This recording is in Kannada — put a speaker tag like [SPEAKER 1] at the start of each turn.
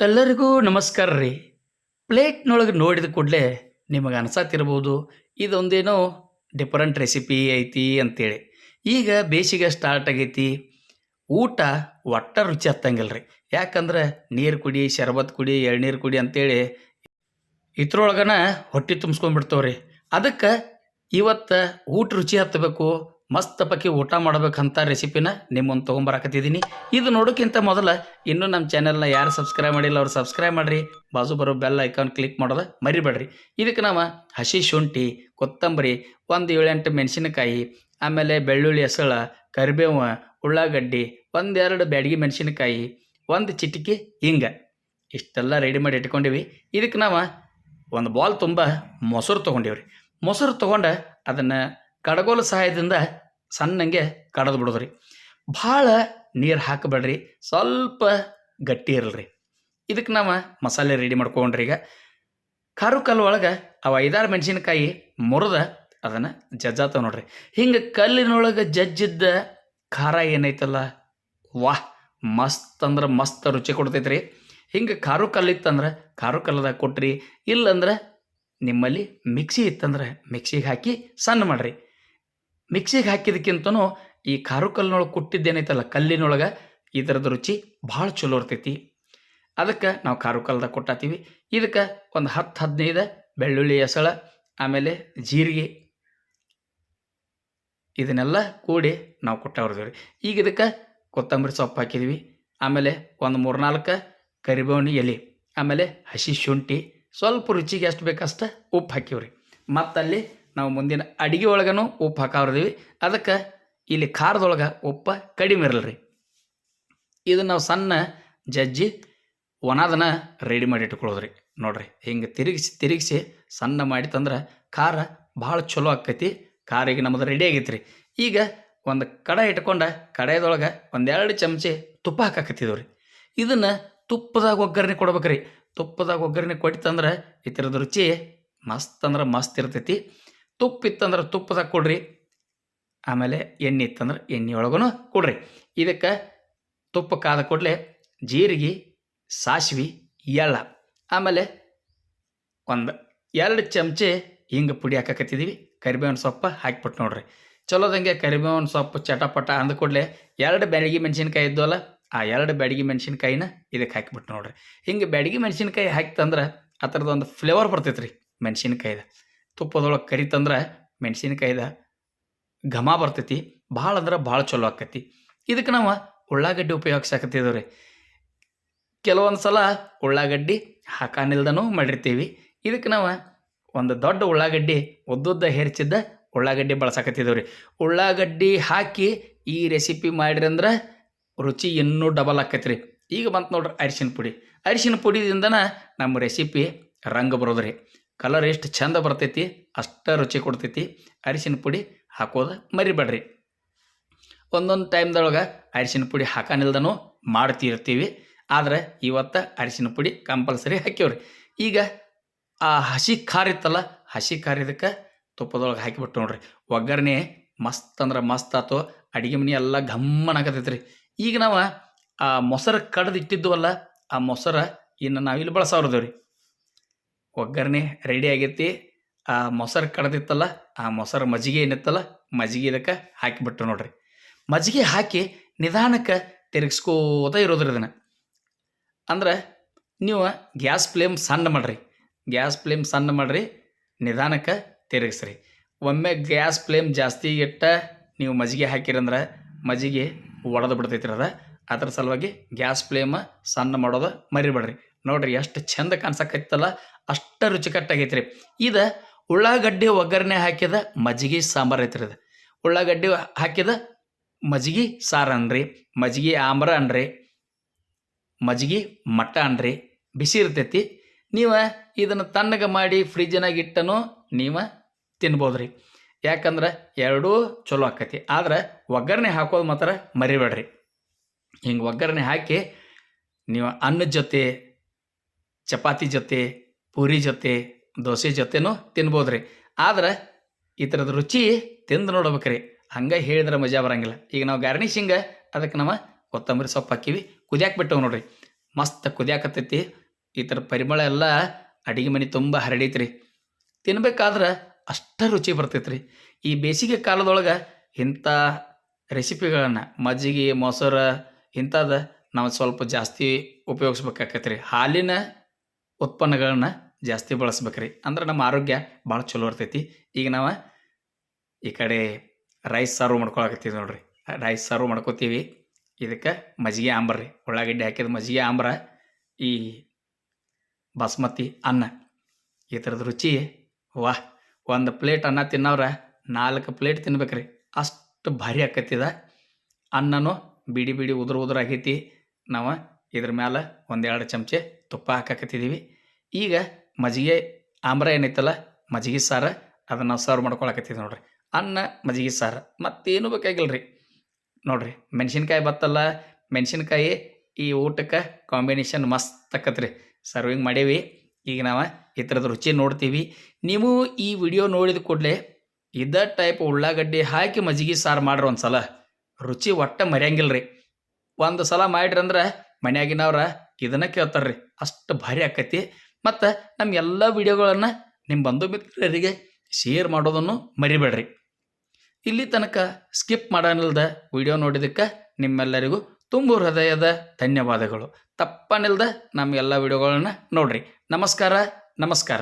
[SPEAKER 1] ಎಲ್ಲರಿಗೂ ನಮಸ್ಕಾರ ರೀ. ಪ್ಲೇಟ್ನೊಳಗೆ ನೋಡಿದ ಕೂಡಲೇ ನಿಮಗೆ ಅನ್ಸತ್ತಿರ್ಬೋದು ಇದೊಂದೇನೋ ಡಿಫರೆಂಟ್ ರೆಸಿಪಿ ಐತಿ ಅಂತೇಳಿ. ಈಗ ಬೇಸಿಗೆ ಸ್ಟಾರ್ಟ್ ಆಗೈತಿ. ಊಟ ಒಟ್ಟ ರುಚಿ ಹತ್ತಂಗಿಲ್ಲ ರೀ. ಯಾಕಂದ್ರೆ ನೀರು ಕುಡಿ, ಶರಬತ್ ಕುಡಿ, ಎಳ್ನೀರು ಕುಡಿ ಅಂತೇಳಿ ಇದ್ರೊಳಗನ ಹೊಟ್ಟೆ ತುಂಬಿಸ್ಕೊಂಡ್ಬಿಡ್ತಾವ್ರಿ. ಅದಕ್ಕೆ ಇವತ್ತು ಊಟ ರುಚಿ ಹತ್ತಬೇಕು ಮಸ್ತ್ ಪಕ್ಕಿ ಊಟ ಮಾಡಬೇಕಂತ ರೆಸಿಪಿನ ನಿಮ್ಮನ್ನು ತೊಗೊಂಬರಾಕತ್ತಿದ್ದೀನಿ ಇದು ನೋಡೋಕ್ಕಿಂತ ಮೊದಲು ಇನ್ನೂ ನಮ್ಮ ಚಾನೆಲ್ನ ಯಾರು ಸಬ್ಸ್ಕ್ರೈಬ್ ಮಾಡಿಲ್ಲ ಅವ್ರು ಸಬ್ಸ್ಕ್ರೈಬ್ ಮಾಡಿರಿ. ಬಾಜು ಬರೋ ಬೆಲ್ ಐಕಾನ್ ಕ್ಲಿಕ್ ಮಾಡೋದು ಮರಿಬೇಡ್ರಿ. ಇದಕ್ಕೆ ನಾವು ಹಸಿ ಶುಂಠಿ, ಕೊತ್ತಂಬರಿ, ಒಂದು ಏಳೆಂಟು ಮೆಣಸಿನಕಾಯಿ, ಆಮೇಲೆ ಬೆಳ್ಳುಳ್ಳಿ ಹೆಸಳ, ಕರಿಬೇವು, ಉಳ್ಳಾಗಡ್ಡಿ, ಒಂದೆರಡು ಬ್ಯಾಡಗಿ ಮೆಣಸಿನಕಾಯಿ, ಒಂದು ಚಿಟಿಕೆ ಹಿಂಗ. ಇಷ್ಟೆಲ್ಲ ರೆಡಿ ಮಾಡಿ ಇಟ್ಕೊಂಡಿವಿ. ಇದಕ್ಕೆ ನಾವು ಒಂದು ಬಾಲ್ ತುಂಬ ಮೊಸರು ತೊಗೊಂಡೀವ್ರಿ. ಮೊಸರು ತೊಗೊಂಡು ಅದನ್ನು ಕಡಗೋಲು ಸಹಾಯದಿಂದ ಸಣ್ಣಂಗೆ ಕಡದು ಬಿಡೋದ್ರಿ. ಭಾಳ ನೀರು ಹಾಕಬೇಡ್ರಿ, ಸ್ವಲ್ಪ ಗಟ್ಟಿ ಇರಲ್ರಿ. ಇದಕ್ಕೆ ನಾವು ಮಸಾಲೆ ರೆಡಿ ಮಾಡ್ಕೊಂಡ್ರಿ ಈಗ. ಖಾರು ಕಲ್ಲು ಒಳಗೆ ಅವ ಐದಾರು ಮೆಣಸಿನಕಾಯಿ ಮುರಿದ ಅದನ್ನು ಜಜ್ಜಾತ ನೋಡ್ರಿ. ಹಿಂಗೆ ಕಲ್ಲಿನೊಳಗೆ ಜಜ್ಜಿದ್ದ ಖಾರ ಏನೈತಲ್ಲ, ವಾಹ್, ಮಸ್ತ್ ಅಂದ್ರೆ ಮಸ್ತ್ ರುಚಿ ಕೊಡ್ತೈತ್ರಿ. ಹಿಂಗೆ ಖಾರು ಕಲ್ಲು ಇತ್ತಂದ್ರೆ ಖಾರು ಕಲ್ಲದಾಗ ಕೊಟ್ರಿ, ಇಲ್ಲಂದ್ರೆ ನಿಮ್ಮಲ್ಲಿ ಮಿಕ್ಸಿ ಇತ್ತಂದ್ರೆ ಮಿಕ್ಸಿಗೆ ಹಾಕಿ ಸಣ್ಣ ಮಾಡಿರಿ. ಮಿಕ್ಸಿಗೆ ಹಾಕಿದಕ್ಕಿಂತನೂ ಈ ಖಾರು ಕಲ್ಲಿನೊಳಗೆ ಕುಟ್ಟಿದ್ದೇನೈತಲ್ಲ, ಕಲ್ಲಿನೊಳಗೆ, ಇದರದ ರುಚಿ ಭಾಳ ಚಲೋ ಇರ್ತೈತಿ. ಅದಕ್ಕೆ ನಾವು ಖಾರು ಕಲ್ದಾಗ ಕೊಟ್ಟಾತೀವಿ. ಇದಕ್ಕೆ ಒಂದು ಹತ್ತು ಹದಿನೈದು ಬೆಳ್ಳುಳ್ಳಿ ಎಸಳ ಆಮೇಲೆ ಜೀರಿಗೆ, ಇದನ್ನೆಲ್ಲ ಕೂಡಿ ನಾವು ಕೊಟ್ಟವ್ರದೇವ್ರಿ. ಈಗ ಇದಕ್ಕೆ ಕೊತ್ತಂಬರಿ ಸೊಪ್ಪು ಹಾಕಿದ್ವಿ. ಆಮೇಲೆ ಒಂದು ಮೂರ್ನಾಲ್ಕು ಕರಿಬೇವಿನ ಎಲೆ, ಆಮೇಲೆ ಹಸಿ ಶುಂಠಿ, ಸ್ವಲ್ಪ ರುಚಿಗೆ ಎಷ್ಟು ಬೇಕಷ್ಟು ಉಪ್ಪು ಹಾಕಿವ್ರಿ. ಮತ್ತಲ್ಲಿ ನಾವು ಮುಂದಿನ ಅಡಿಗೆ ಒಳಗನು ಉಪ್ಪು ಹಾಕಾವ್ರದೀವಿ ಅದಕ್ಕೆ ಇಲ್ಲಿ ಖಾರದೊಳಗೆ ಉಪ್ಪು ಕಡಿಮೆ ಇರಲ್ರಿ. ಇದು ನಾವು ಸಣ್ಣ ಜಜ್ಜಿ ಒಣದನ ರೆಡಿ ಮಾಡಿ ಇಟ್ಕೊಳ್ಳೋದ್ರಿ ನೋಡ್ರಿ, ಹಿಂಗೆ ತಿರುಗಿಸಿ ತಿರುಗಿಸಿ ಸಣ್ಣ ಮಾಡಿ ತಂದ್ರೆ ಖಾರ ಭಾಳ ಚಲೋ ಆಕ್ಕೈತಿ ಖಾರಿಗೆ ಈಗ ನಮ್ಮದು ರೆಡಿ ಆಗೈತೆ ರೀ ಈಗ ಒಂದು ಕಡ ಇಟ್ಕೊಂಡು ಕಡಾಯದೊಳಗೆ ಒಂದೆರಡು ಚಮಚೆ ತುಪ್ಪ ಹಾಕಾಕತ್ತಿದ್ವು ರೀ ಇದನ್ನು ತುಪ್ಪದಾಗ ಒಗ್ಗರಣೆ ಕೊಡ್ಬೇಕ್ರಿ. ತುಪ್ಪದಾಗ ಒಗ್ಗರಣೆ ಕೊಟ್ಟಿತ್ತಂದ್ರೆ ಈ ಥರದ ರುಚಿ ಮಸ್ತ್ ಅಂದ್ರೆ ಮಸ್ತ್ ಇರ್ತೈತಿ. ತುಪ್ಪ ಇತ್ತಂದ್ರೆ ತುಪ್ಪದಾಗ ಕೊಡ್ರಿ, ಆಮೇಲೆ ಎಣ್ಣೆ ಇತ್ತಂದ್ರೆ ಎಣ್ಣೆ ಒಳಗೂ ಕೊಡ್ರಿ. ಇದಕ್ಕೆ ತುಪ್ಪ ಕಾದ ಕೂಡಲೇ ಜೀರಿಗೆ, ಸಾಸಿವೆ, ಎಳ್ಳ, ಆಮೇಲೆ ಒಂದು ಎರಡು ಚಮಚೆ ಹಿಂಗೆ ಪುಡಿ ಹಾಕಕತ್ತಿದ್ದೀವಿ ಕರಿಬೇವಿನ ಸೊಪ್ಪು ಹಾಕಿಬಿಟ್ಟು ನೋಡ್ರಿ. ಚಲೋದಂಗೆ ಕರಿಬೇವಿನ ಸೊಪ್ಪು ಚಟಪಟ ಅಂದ ಕೂಡಲೆ ಎರಡು ಬ್ಯಾಡಗಿ ಮೆಣಸಿನ್ಕಾಯಿ ಇದ್ದವಲ್ಲ, ಆ ಎರಡು ಬ್ಯಾಡಗಿ ಮೆಣಸಿನ್ಕಾಯಿನ ಇದಕ್ಕೆ ಹಾಕಿಬಿಟ್ಟು ನೋಡ್ರಿ. ಹಿಂಗೆ ಬ್ಯಾಡಗಿ ಮೆಣಸಿನ್ಕಾಯಿ ಹಾಕ್ತಂದ್ರೆ ಆ ಥರದ್ದು ಒಂದು ಫ್ಲೇವರ್ ಬರ್ತೈತೆ ರೀ ಮೆಣಸಿನ್ಕಾಯ್ದು. ತುಪ್ಪದೊಳಗೆ ಕರಿತಂದ್ರೆ ಮೆಣಸಿನ್ಕಾಯ್ದ ಘಮ ಬರ್ತೈತಿ, ಭಾಳ ಅಂದ್ರೆ ಭಾಳ ಚಲೋ ಆಕೈತಿ. ಇದಕ್ಕೆ ನಾವು ಉಳ್ಳಾಗಡ್ಡಿ ಉಪಯೋಗಿಸಾಕತ್ತಿದ್ದೇವೆ ರೀ ಕೆಲವೊಂದು ಸಲ ಉಳ್ಳಾಗಡ್ಡಿ ಹಾಕಾನಿಲ್ದನೂ ಮಾಡಿರ್ತೀವಿ. ಇದಕ್ಕೆ ನಾವು ಒಂದು ದೊಡ್ಡ ಉಳ್ಳಾಗಡ್ಡಿ ಉದ್ದುದ್ದ ಹೆರ್ಚಿದ್ದ ಉಳ್ಳಾಗಡ್ಡಿ ಬಳಸಾಕತ್ತಿದ್ದೇವೆ ರೀ ಉಳ್ಳಾಗಡ್ಡಿ ಹಾಕಿ ಈ ರೆಸಿಪಿ ಮಾಡಿರಂದ್ರೆ ರುಚಿ ಇನ್ನೂ ಡಬಲ್ ಆಕೈತೆ ರೀ ಈಗ ಬಂತು ನೋಡ್ರಿ ಅರಿಶಿನ ಪುಡಿ. ಅರಿಶಿನ ಪುಡಿದಿಂದನ ನಮ್ಮ ರೆಸಿಪಿ ರಂಗ ಬರೋದ್ರಿ. ಕಲರ್ ಎಷ್ಟು ಚಂದ ಬರ್ತೈತಿ, ಅಷ್ಟ ರುಚಿ ಕೊಡ್ತೈತಿ. ಅರಿಶಿನ ಪುಡಿ ಹಾಕೋದು ಮರಿಬೇಡ್ರಿ. ಒಂದೊಂದು ಟೈಮ್ದೊಳಗೆ ಅರಿಶಿನ ಪುಡಿ ಹಾಕಾನಿಲ್ದನೂ ಮಾಡ್ತಿರ್ತೀವಿ. ಆದರೆ ಇವತ್ತು ಅರಿಶಿನ ಪುಡಿ ಕಂಪಲ್ಸರಿ ಹಾಕ್ಯವ್ರಿ. ಈಗ ಆ ಹಸಿ ಖಾರ ಇತ್ತಲ್ಲ, ಹಸಿ ಖಾರ ಇದಕ್ಕೆ ತುಪ್ಪದೊಳಗೆ ಹಾಕಿಬಿಟ್ಟು ನೋಡ್ರಿ. ಒಗ್ಗರಣೆ ಮಸ್ತ್ ಅಂದ್ರೆ ಮಸ್ತ್ ಆತು, ಅಡುಗೆ ಮನೆ ಎಲ್ಲ ಘಮ್ಮನಾಗತೈತೆ ರೀ ಈಗ ನಾವು ಆ ಮೊಸರು ಕಡ್ದು ಇಟ್ಟಿದ್ವಲ್ಲ, ಆ ಮೊಸರು ಇನ್ನು ನಾವಿಲ್ಲಿ ಇಲ್ಲಿ ರೀ ಒಗ್ಗರಣೆ ರೆಡಿ ಆಗೈತಿ. ಆ ಮೊಸರು ಕಡ್ದಿತ್ತಲ್ಲ, ಆ ಮೊಸರು ಮಜ್ಜಿಗೆ ಏನಿತ್ತಲ್ಲ, ಮಜ್ಜಿಗೆ ಇದಕ್ಕೆ ಹಾಕಿಬಿಟ್ಟು ನೋಡ್ರಿ. ಮಜ್ಜಿಗೆ ಹಾಕಿ ನಿಧಾನಕ್ಕೆ ತಿರುಗಿಸ್ಕೋತ ಇರೋದ್ರಿ ಇದನ್ನು. ಅಂದ್ರೆ ನೀವು ಗ್ಯಾಸ್ ಫ್ಲೇಮ್ ಸಣ್ಣ ಮಾಡಿರಿ. ಗ್ಯಾಸ್ ಫ್ಲೇಮ್ ಸಣ್ಣ ಮಾಡಿರಿ, ನಿಧಾನಕ್ಕೆ ತಿರುಗಿಸ್ರಿ. ಒಮ್ಮೆ ಗ್ಯಾಸ್ ಫ್ಲೇಮ್ ಜಾಸ್ತಿ ಇಟ್ಟ ನೀವು ಮಜ್ಜಿಗೆ ಹಾಕಿರಂದ್ರೆ ಮಜ್ಜಿಗೆ ಒಡೆದು ಬಿಡ್ತೈತಿ ಅದ. ಅದ್ರ ಸಲುವಾಗಿ ಗ್ಯಾಸ್ ಫ್ಲೇಮ್ ಸಣ್ಣ ಮಾಡೋದು ಮರಿಬೇಡ್ರಿ. ನೋಡ್ರಿ ಎಷ್ಟು ಚಂದ ಕಾಣ್ಸಕತ್ತಲ್ಲ ಅಷ್ಟ ರುಚಿಕಟ್ಟಾಗೈತ್ರಿ. ಇದು ಉಳ್ಳಾಗಡ್ಡಿ ಒಗ್ಗರಣೆ ಹಾಕಿದ ಮಜ್ಜಿಗೆ ಸಾಂಬಾರು ಐತ್ರಿ ಇದು ಉಳ್ಳಾಗಡ್ಡಿ ಹಾಕಿದ ಮಜ್ಜಿಗೆ ಸಾರು ಅನ್ರಿ, ಮಜ್ಜಿಗೆ ಆಮ್ರ ಅನ್ರಿ, ಮಜ್ಜಿಗೆ ಮಟ್ಟ ಅನ್ರಿ, ಬಿಸಿ ಇರ್ತೈತಿ. ನೀವು ಇದನ್ನು ತಣ್ಣಗೆ ಮಾಡಿ ಫ್ರಿಜ್ನಾಗ ಇಟ್ಟನು ನೀವು ತಿನ್ಬೋದು ರೀ ಯಾಕಂದ್ರೆ ಎರಡೂ ಚಲೋ ಆಕತಿ. ಆದ್ರೆ ಒಗ್ಗರಣೆ ಹಾಕೋದು ಮಾತ್ರ ಮರಿಬೇಡ್ರಿ. ಹಿಂಗೆ ಒಗ್ಗರಣೆ ಹಾಕಿ ನೀವು ಅನ್ನದ ಜೊತೆ ಚಪಾತಿ ಜೊತೆ, ಪೂರಿ ಜೊತೆ, ದೋಸೆ ಜೊತೆನೂ ತಿನ್ಬೋದು ರೀ ಆದ್ರೆ ಈ ಥರದ ರುಚಿ ತಿಂದು ನೋಡ್ಬೇಕ್ರಿ. ಹಂಗೆ ಹೇಳಿದ್ರೆ ಮಜಾ ಬರಂಗಿಲ್ಲ. ಈಗ ನಾವು ಗಾರ್ನಿಶಿಂಗ ಅದಕ್ಕೆ ನಾವು ಕೊತ್ತಂಬರಿ ಸೊಪ್ಪು ಹಾಕಿವಿ, ಕುದಿಯಾಕೆ ಬಿಟ್ಟವು ನೋಡ್ರಿ. ಮಸ್ತ್ ಕುದಿಯಾಕತ್ತೈತಿ. ಈ ಥರ ಪರಿಮಳ ಎಲ್ಲ ಅಡಿಗೆ ಮನೆ ತುಂಬ ಹರಡೈತ್ರಿ. ತಿನ್ಬೇಕಾದ್ರೆ ಅಷ್ಟ ರುಚಿ ಬರ್ತೈತ್ರಿ. ಈ ಬೇಸಿಗೆ ಕಾಲದೊಳಗೆ ಇಂಥ ರೆಸಿಪಿಗಳನ್ನು, ಮಜ್ಜಿಗೆ, ಮೊಸರು ಇಂಥದ್ದು ನಾವು ಸ್ವಲ್ಪ ಜಾಸ್ತಿ ಉಪಯೋಗಿಸ್ಬೇಕಾಕತ್ರಿ. ಹಾಲಿನ ಉತ್ಪನ್ನಗಳನ್ನ ಜಾಸ್ತಿ ಬಳಸ್ಬೇಕ್ರಿ. ಅಂದ್ರೆ ನಮ್ಮ ಆರೋಗ್ಯ ಭಾಳ ಚಲೋ ಇರ್ತೈತಿ. ಈಗ ನಾವು ಈ ಕಡೆ ರೈಸ್ ಸರ್ವ್ ಮಾಡ್ಕೊಳಕತ್ತೀವಿ ನೋಡ್ರಿ. ರೈಸ್ ಸರ್ವ್ ಮಾಡ್ಕೋತೀವಿ. ಇದಕ್ಕೆ ಮಜ್ಜಿಗೆ ಆಂಬ್ರಿ ಉಳ್ಳಾಗಡ್ಡಿ ಹಾಕಿದ ಮಜ್ಜಿಗೆ ಆಂಬ್ರ, ಈ ಬಾಸ್ಮತಿ ಅನ್ನ, ಈ ಥರದ ರುಚಿ ವಾಹ್ ಒಂದು ಪ್ಲೇಟ್ ಅನ್ನ ತಿನ್ನೋರ ನಾಲ್ಕು ಪ್ಲೇಟ್ ತಿನ್ಬೇಕ್ರಿ. ಅಷ್ಟು ಭಾರಿ ಆಕತ್ತಿದ ಅನ್ನನೂ ಬಿಡಿ ಬಿಡಿ ಉದುರು ಉದುರು ಆಗೈತಿ. ನಾವು ಇದ್ರ ಮ್ಯಾಲೆ ಒಂದೆರಡು ಚಮಚೆ ತುಪ್ಪ ಹಾಕಾಕತ್ತಿದ್ದೀವಿ ಈಗ ಮಜ್ಜಿಗೆ ಆಮ್ರ ಏನೈತಲ್ಲ, ಮಜ್ಜಿಗೆ ಸಾರು ಅದನ್ನು ಸರ್ವ್ ಮಾಡ್ಕೊಳಕತ್ತೀವಿ ನೋಡ್ರಿ. ಅನ್ನ, ಮಜ್ಜಿಗೆ ಸಾರು, ಮತ್ತೇನು ಬೇಕಾಗಿಲ್ಲ ರೀ ನೋಡ್ರಿ, ಮೆಣಸಿನ್ಕಾಯಿ ಬತ್ತಲ್ಲ, ಮೆಣಸಿನ್ಕಾಯಿ ಈ ಊಟಕ್ಕೆ ಕಾಂಬಿನೇಷನ್ ಮಸ್ತ್ ಆಕತ್ರಿ. ಸರ್ವಿಂಗ್ ಮಾಡೀವಿ. ಈಗ ನಾವು ಈ ಥರದ ರುಚಿ ನೋಡ್ತೀವಿ. ನೀವು ಈ ವಿಡಿಯೋ ನೋಡಿದ ಕೂಡಲೇ ಇದ ಟೈಪ್ ಉಳ್ಳಾಗಡ್ಡಿ ಹಾಕಿ ಮಜ್ಜಿಗೆ ಸಾರು ಮಾಡ್ರಿ ಒಂದು ಸಲ ರುಚಿ ಒಟ್ಟ ಮರ್ಯಂಗಿಲ್ಲ ರೀ ಒಂದು ಸಲ ಮಾಡಿರಿ ಅಂದ್ರೆ ಮನ್ಯಾಗಿನವ್ರ ಇದನ್ನ ಕೇಳ್ತಾರ್ರಿ. ಅಷ್ಟು ಭಾರಿ ಆಕೈತಿ. ಮತ್ತು ನಮ್ಮ ಎಲ್ಲ ವಿಡಿಯೋಗಳನ್ನು ನಿಮ್ಮ ಬಂಧು ಮಿತ್ರರಿಗೆ ಶೇರ್ ಮಾಡೋದನ್ನು ಮರಿಬೇಡ್ರಿ. ಇಲ್ಲಿ ತನಕ ಸ್ಕಿಪ್ ಮಾಡನಿಲ್ದ ವಿಡಿಯೋ ನೋಡಿದ್ದಕ್ಕೆ ನಿಮ್ಮೆಲ್ಲರಿಗೂ ತುಂಬು ಹೃದಯದ ಧನ್ಯವಾದಗಳು. ತಪ್ಪನಿಲ್ದ ನಮ್ಮ ಎಲ್ಲ ವಿಡಿಯೋಗಳನ್ನು ನೋಡ್ರಿ. ನಮಸ್ಕಾರ ನಮಸ್ಕಾರ.